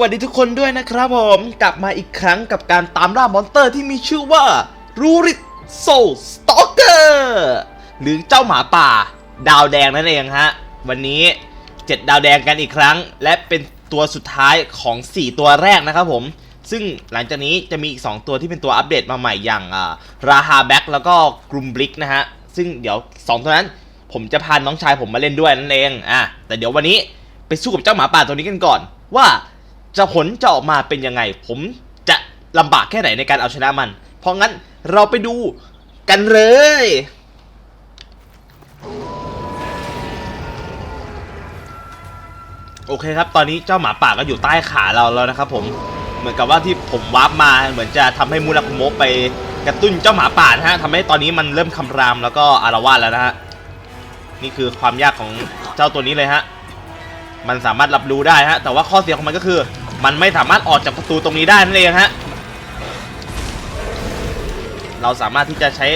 วัสดีทุกคนด้วยนะครับผมกลับมาอีกครั้งกับการตามล่ามอนเตอร์ที่มีชื่อว่ารูริโซสตอกเกอร์หรือเจ้าหมาป่า ดาวแดงนั่นเองฮะ วันนี้ 7 ดาวแดงกันอีกครั้ง และเป็นตัวสุดท้ายของ 4 ตัวแรกนะครับผม ซึ่งหลังจากนี้จะมีอีก 2 ตัวที่เป็นตัวอัปเดตมาใหม่อย่างอ่าราฮาแบ็กแล้วก็กรุมบลิกนะฮะ ซึ่งเดี๋ยว 2 ตัวนั้น ผมจะพาน้องชายผมมาเล่นด้วยนั่นเองอะแต่เดี๋ยววันนี้ไปสู้กับเจ้าหมาป่าตัวนี้กันก่อนว่า จะผลจะออกมาเป็นยังไง ผมจะลำบากแค่ไหนในการเอาชนะมัน เพราะงั้นเราไปดูกันเลยโอเคครับ ตอนนี้เจ้าหมาป่าก็อยู่ใต้ขาเราแล้วนะครับผม เหมือนกับว่าที่ผมวาร์ปมา เหมือนจะทำให้มูราคุโมะไปกระตุ้นเจ้าหมาป่านะฮะทำให้ตอนนี้มันเริ่มคำรามแล้วก็อารวาสแล้วนะฮะ นี่คือความยากของเจ้าตัวนี้เลยฮะ มันสามารถรับรู้ได้ฮะ แต่ว่าข้อเสียของมันก็คือ มันไม่สามารถออกจากประตูตรงนี้ได้นั่นเองฮะเราสามารถที่จะใช้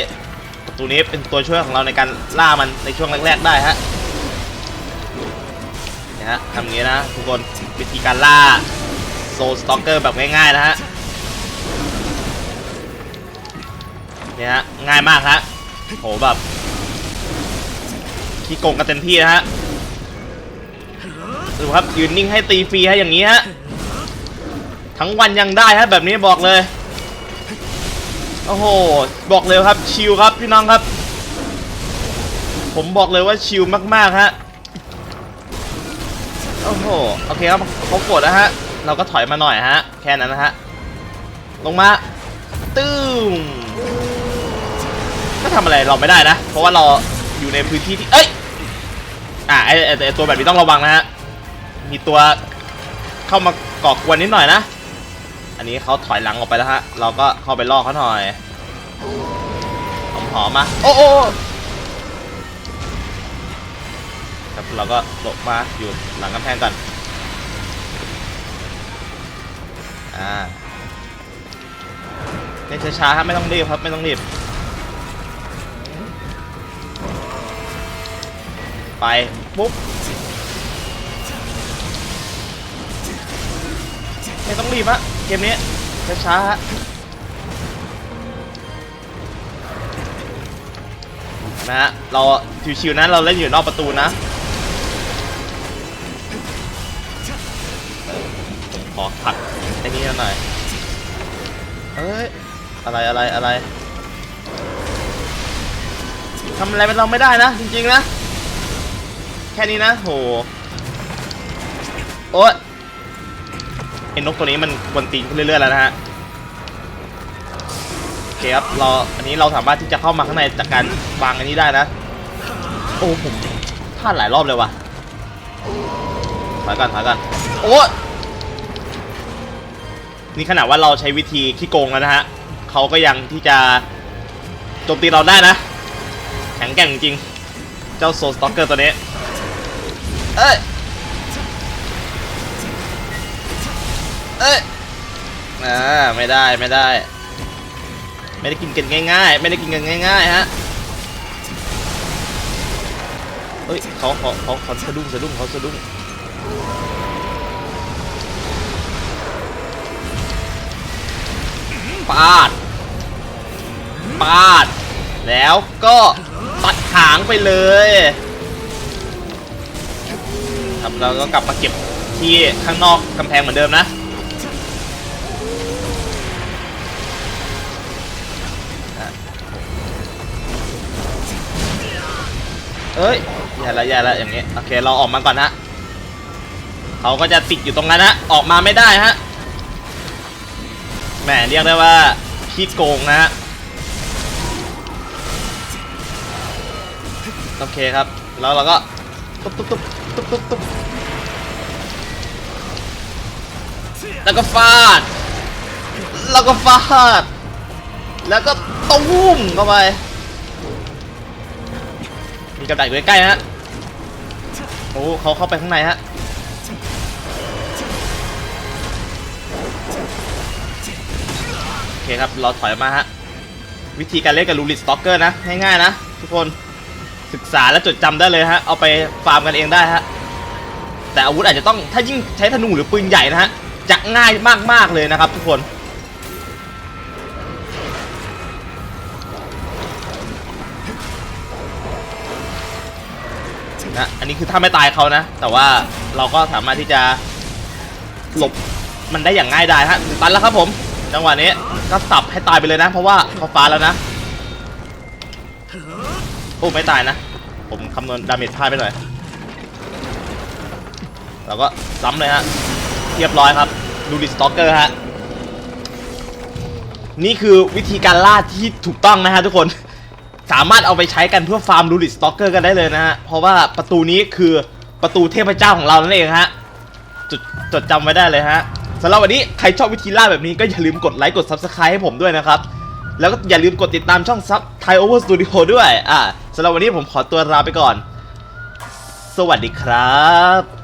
ประตูนี้เป็นตัวช่วยของเราในการล่ามันในช่วงแรก ๆ ได้ฮะเนี่ยฮะทำงี้นะทุกคนวิธีการล่าโซลสตอกเกอร์แบบง่ายๆนะฮะเนี่ยฮะง่ายมากฮะโหแบบขี้โกงกันเต็มที่นะฮะดูครับยืนนิ่งให้ตีฟรีฮะอย่างนี้ฮะ ทั้งวันยังได้ฮะแบบนี้บอกเลย โอ้โห บอกเลยครับชิลครับพี่น้องครับ ผมบอกเลยว่าชิลมากๆฮะ โอ้โห โอเคครับเขากดนะฮะ เราก็ถอยมาหน่อยฮะ แค่นั้นนะฮะ ลงมา ตึ้มก็ทำอะไรเราไม่ได้นะ เพราะว่าเราอยู่ในพื้นที่ที่ เอ้ย อ่าไอไอ้ไอตัวแบบนี้ต้องระวังนะฮะ มีตัวเข้ามาก่อกวนนิดหน่อยนะ อันนี้เขาถอยหลังออกไปแล้วฮะ เราก็เข้าไปล่อเขาหน่อยหอมหอมๆมา โอ้โอครับเราก็หลบมาอยู่หลังกำแพงก่อน อ่าเล่นช้าๆครับไม่ต้องรีบครับไม่ต้องรีบ ไป ปุ๊บไม่ต้องรีบฮะ เกมนี้ช้าๆฮะนะฮะเราชิวๆนะเราเล่นอยู่นอกประตูนะผมขอพักไอ้นี่หน่อย เอ้ย อะไรอะไรอะไรทำอะไรเป็นเราไม่ได้นะ จริงๆนะ แค่นี้นะ โห โอ๊ย ไอ้นกตัวนี้มันกวนตีนขึ้นเรื่อยๆแล้วนะฮะโอเคครับเราอันนี้เราสามารถที่จะเข้ามาข้างในจากการวางอันนี้ได้นะ โอ้ผมพลาดหลายรอบเลยว่ะถอยก่อนถอยก่อนโอ้นี่ขนาดว่าเราใช้วิธีขี้โกงแล้วนะฮะเขาก็ยังที่จะโจมตีเราได้นะ แข็งแกร่งจริง เจ้าโซสต็อกเกอร์ตัวนี้ เอ้ย เอ้ยอ่าไม่ได้ไม่ได้ ไม่ได้กินกันง่ายๆ ไม่ได้กินกันง่ายๆฮะเฮ้ยเขาเขาเขาเขาสะดุ้งสะดุ้งเขาสะดุ้งปาดปาด แล้วก็ตัดหางไปเลยครับเราก็กลับมาเก็บที่ข้างนอกกำแพงเหมือนเดิมนะ เอ้ยอย่าละอย่าละอย่างเงี้ยโอเคเราออกมาก่อนฮะเขาก็จะติดอยู่ตรงนั้นฮะออกมาไม่ได้ฮะแหมเรียกได้ว่าขี้โกงนะฮะโอเคครับ แล้วเราก็ตุ๊บตุ๊บตุ๊บตุ๊บตุ๊บตุ๊บแล้วก็ฟาด แล้วก็ฟาด แล้วก็ตุ้มเข้าไป กับดักอยู่ใกล้ๆฮะโอ้เขาเข้าไปข้างในฮะโอเคครับเราถอยมาฮะวิธีการเล่นกับลูริสต็อกเกอร์นะง่ายๆนะทุกคนศึกษาและจดจำได้เลยฮะเอาไปฟาร์มกันเองได้ฮะแต่อาวุธอาจจะต้องถ้ายิ่งใช้ธนูหรือปืนใหญ่นะฮะจะง่ายมากๆเลยนะครับทุกคน นะ อันนี้คือถ้าไม่ตายเขานะ แต่ว่าเราก็สามารถที่จะหลบมันได้อย่างง่ายดายฮะตันแล้วครับผม จังหวะนี้ก็สับให้ตายไปเลยนะ เพราะว่าเขาฟ้าแล้วนะ โอ้ไม่ตายนะ ผมคำนวณดาเมจพลาดไปหน่อย เราก็ซ้ำเลยฮะ เรียบร้อยครับดูดิสต็อกเกอร์ฮะ นี่คือวิธีการล่าที่ถูกต้องนะฮะทุกคน สามารถเอาไปใช้กันเพื่อฟาร์มลูดิสต็อกเกอร์กันได้เลยนะฮะ เพราะว่าประตูนี้คือประตูเทพเจ้าของเรานั่นเองฮะจดจดจำไว้ได้เลยฮะสำหรับวันนี้ใครชอบวิธีล่าแบบนี้ก็อย่าลืมกดไลค์กด Subscribe ให้ผมด้วยนะครับ แล้วก็อย่าลืมกดติดตามช่องซับไทโอเวอร์สตูดิโอด้วยอ่าสำหรับวันนี้ผมขอตัวลาไปก่อน สวัสดีครับ